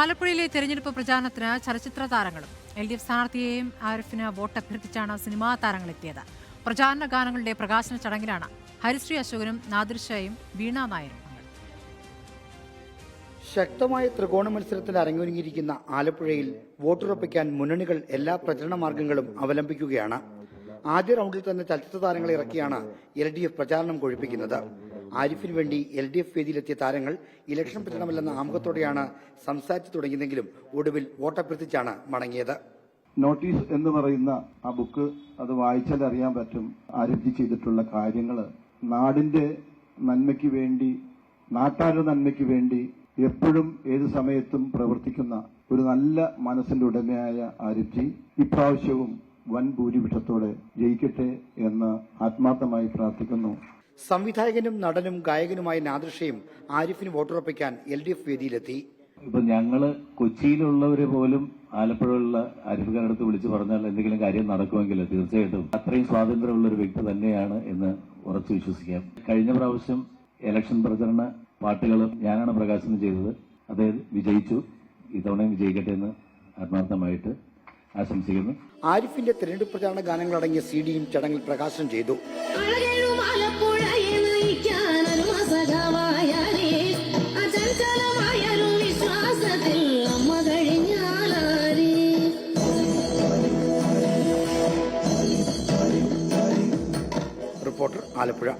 ആലപ്പുഴയിലെ തെരഞ്ഞെടുപ്പ് പ്രചാരണത്തിന് ചലച്ചിത്ര താരങ്ങളും എൽ ഡി എഫ് സ്ഥാനാർത്ഥിയെയും ആരിഫിന് വോട്ട് അഭ്യർത്ഥിച്ചാണ് സിനിമാ താരങ്ങളെത്തിയത് പ്രചാരണ ഗാനങ്ങളുടെ പ്രകാശന ചടങ്ങിലാണ് ഹരിശ്രീ അശോകനും നാദിർഷയും വീണ നായരും ശക്തമായ ത്രികോണ മത്സരത്തിൽ അരങ്ങൊരുങ്ങിയിരിക്കുന്ന ആലപ്പുഴയിൽ വോട്ടുറപ്പിക്കാൻ മുന്നണികൾ എല്ലാ പ്രചരണ മാർഗങ്ങളും അവലംബിക്കുകയാണ്. ആദ്യ റൗണ്ടിൽ തന്നെ ചലച്ചിത്ര താരങ്ങളെ ഇറക്കിയാണ് എൽ ഡി എഫ് പ്രചാരണം കൊഴിപ്പിക്കുന്നത്. ആരിഫിന് വേണ്ടി എൽ ഡി എഫ് വേദിയിലെത്തിയ താരങ്ങൾ ഇലക്ഷൻ പ്രചരണമല്ലെന്ന ആമുഖത്തോടെയാണ് സംസാരിച്ചു തുടങ്ങിയതെങ്കിലും ഒടുവിൽ വോട്ടഭ്യർത്ഥിച്ചാണ് മടങ്ങിയത്. നോട്ടീസ് എന്ന് പറയുന്ന ആ ബുക്ക് അത് വായിച്ചാൽ അറിയാൻ പറ്റും ആരിഫ് ചെയ്തിട്ടുള്ള കാര്യങ്ങൾ നാടിന്റെ നന്മയ്ക്ക് വേണ്ടി നാട്ടാരുടെ നന്മയ്ക്ക് വേണ്ടി എപ്പോഴും ഏത് സമയത്തും പ്രവർത്തിക്കുന്ന ഒരു നല്ല മനസ്സിന്റെ ഉടമയായ ആരിഫ്ജി ഇപ്രാവശ്യവും വൻ ഭൂരിപക്ഷത്തോടെ ജയിക്കട്ടെ എന്ന് ആത്മാർത്ഥമായി പ്രാർത്ഥിക്കുന്നു. സംവിധായകനും നടനും ഗായകനുമായ നാദൃഷയും ആരിഫിന് വോട്ടുറപ്പിക്കാൻ എൽ ഡി എഫ് വേദിയിലെത്തി. ഇപ്പൊ ഞങ്ങൾ കൊച്ചിയിലുള്ളവര് പോലും ആലപ്പുഴയുള്ള അരിഫുകാരടുത്ത് വിളിച്ചു പറഞ്ഞാൽ എന്തെങ്കിലും കാര്യം നടക്കുമെങ്കിൽ തീർച്ചയായിട്ടും അത്രയും സ്വാതന്ത്ര്യമുള്ള ഒരു വ്യക്തി തന്നെയാണ് എന്ന് ഉറച്ചു വിശ്വസിക്കാം. കഴിഞ്ഞ പ്രാവശ്യം ഇലക്ഷൻ പ്രചരണ പാട്ടുകളും ഞാനാണ് പ്രകാശനം ചെയ്തത്. അതായത് വിജയിച്ചു. ഇത്തവണയും വിജയിക്കട്ടെ എന്ന് ആത്മാർത്ഥമായിട്ട് ആശംസിക്കുന്നു. ആരിഫിന്റെ തെരഞ്ഞെടുപ്പ് പ്രചാരണ ഗാനങ്ങളടങ്ങിയ സി ഡിയും ചടങ്ങിൽ പ്രകാശനം ചെയ്തു. വിശ്വാസത്തിൽ അമ്മ കഴിഞ്ഞാലാരേ റിപ്പോർട്ടർ ആലപ്പുഴ.